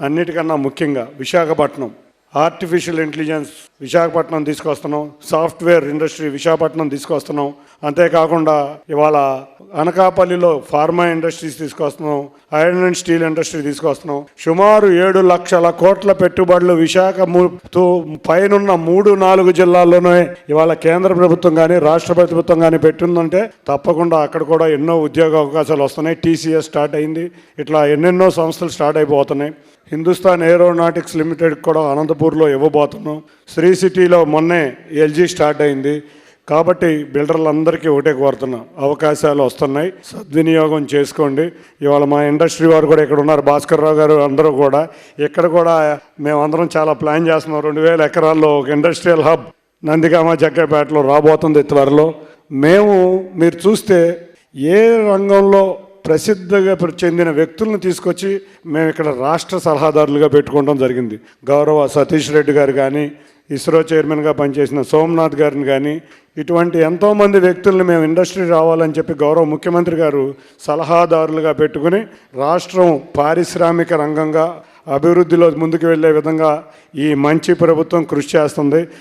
అన్నిటికన్నా ముఖ్యంగా Visakhapatnam. Artificial intelligence Visakhapatnam తీసుకొస్తున్నాం. సాఫ్ట్వేర్ ఇండస్ట్రీ విశాఖపట్నం తీసుకొస్తున్నాం. అంతేకాకుండా ఇవాళ అనకాపల్లిలో ఫార్మా ఇండస్ట్రీస్ తీసుకొస్తున్నాం. ఐరన్ అండ్ స్టీల్ ఇండస్ట్రీ తీసుకొస్తున్నాం. సుమారు ఏడు లక్షల కోట్ల పెట్టుబడులు విశాఖ పైనున్న మూడు నాలుగు జిల్లాల్లోనే ఇవాళ కేంద్ర ప్రభుత్వం కానీ రాష్ట్ర ప్రభుత్వం కానీ పెట్టిందంటే తప్పకుండా అక్కడ కూడా ఎన్నో ఉద్యోగ అవకాశాలు వస్తున్నాయి. టీసీఎస్ స్టార్ట్ అయింది. ఇట్లా ఎన్నెన్నో సంస్థలు స్టార్ట్ అయిపోతున్నాయి. హిందుస్థాన్ ఏరోనాటిక్స్ లిమిటెడ్ కూడా అనంతపూర్లో ఇవ్వబోతున్నాం. శ్రీ సిటీలో మొన్నే ఎల్జీ స్టార్ట్ అయింది. కాబట్టి బిల్డర్లందరికీ ఒకటే కోరుతున్నాం. అవకాశాలు వస్తున్నాయి. సద్వినియోగం చేసుకోండి. ఇవాళ మా ఇండస్ట్రీ వారు కూడా ఇక్కడ ఉన్నారు. భాస్కర్ రావు గారు అందరూ కూడా. ఇక్కడ కూడా మేమందరం చాలా ప్లాన్ చేస్తున్నాం. రెండు వేల ఎకరాల్లో ఒక ఇండస్ట్రియల్ హబ్ నందిగామ జగ్గపేటలో రాబోతుంది త్వరలో. మేము మీరు చూస్తే ఏ రంగంలో ప్రసిద్ధిగా చెందిన వ్యక్తులను తీసుకొచ్చి మేము ఇక్కడ రాష్ట్ర సలహాదారులుగా పెట్టుకోవడం జరిగింది. గౌరవ సతీష్ రెడ్డి గారు కానీ ఇస్రో చైర్మన్గా పనిచేసిన సోమనాథ్ గారిని కానీ ఇటువంటి ఎంతోమంది వ్యక్తుల్ని మేము ఇండస్ట్రీ రావాలని చెప్పి గౌరవ ముఖ్యమంత్రి గారు సలహాదారులుగా పెట్టుకుని రాష్ట్రం పారిశ్రామిక రంగంగా అభివృద్ధిలో ముందుకు వెళ్ళే విధంగా ఈ మంచి ప్రభుత్వం కృషి చేస్తుంది.